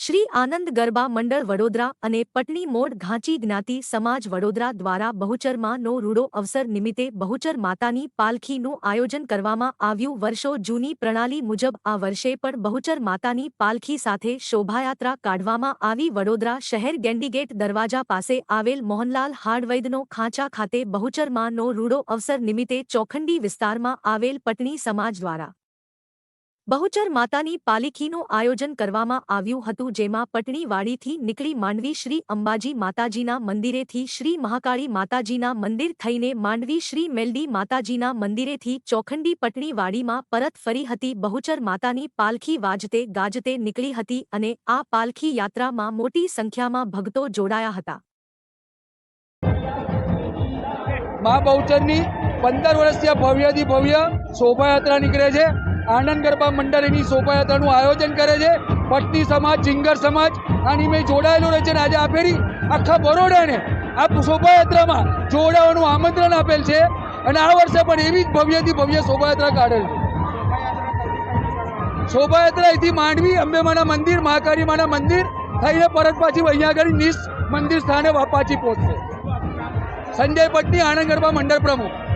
શ્રી આનંદ ગરબા મંડળ વડોદરા અને પટણી મોડ ઘાંચી જ્ઞાતિ સમાજ વડોદરા દ્વારા બહુચરમાનો રૂડો અવસર નિમિત્તે બહુચર માતાની પાલખીનું આયોજન કરવામાં આવ્યું. વર્ષો જૂની પ્રણાલી મુજબ આ વર્ષે પણ બહુચર માતાની પાલખી સાથે શોભાયાત્રા કાઢવામાં આવી. વડોદરા શહેર ગેન્ડીગેટ દરવાજા પાસે આવેલ મોહનલાલ હાર્ડવૈદનો ખાંચા ખાતે બહુચરમાનો રૂડો અવસર નિમિત્તે ચોખંડી વિસ્તારમાં આવેલ પટણી સમાજ દ્વારા બહુચર માતાની પાલિખીનું આયોજન કરવામાં આવ્યું હતું, જેમાં પટણીવાડીથી નીકળી માંડવી શ્રી અંબાજી માતાજીના મંદિરેથી શ્રી મહાકાળી માતાજીના મંદિર થઈને માંડવી શ્રી મેલડી માતાજીના મંદિરેથી ચોખંડી પટણીવાડીમાં પરત ફરી હતી. બહુચર માતાની પાલખી વાજતે ગાજતે નીકળી હતી અને આ પાલખી યાત્રામાં મોટી સંખ્યામાં ભક્તો જોડાયા હતા. મા બહુચરની પંદર વર્ષથી ભવ્યથી ભવ્ય શોભાયાત્રા નીકળે છે. આનંદ ગરબા મંડળ એની શોભાયાત્રાનું આયોજન કરે છે. પટની સમાજ, જિંગર સમાજ, આની મેં જોડાયેલો રહે છે આજે આ આખા બરોડાને આ શોભાયાત્રામાં જોડાવાનું આમંત્રણ આપેલ છે. અને આ વર્ષે પણ એવી જ ભવ્યથી ભવ્ય શોભાયાત્રા કાઢેલ છે. શોભાયાત્રા અહીંથી માંડવી, અંબેમાના મંદિર મહાકાળી માના મંદિર થઈને પરત પાછી અહીંયા આગળ નિશ મંદિર સ્થાને પાછી પહોંચશે. સંજય પટની આનંદ ગરબા મંડળ પ્રમુખ.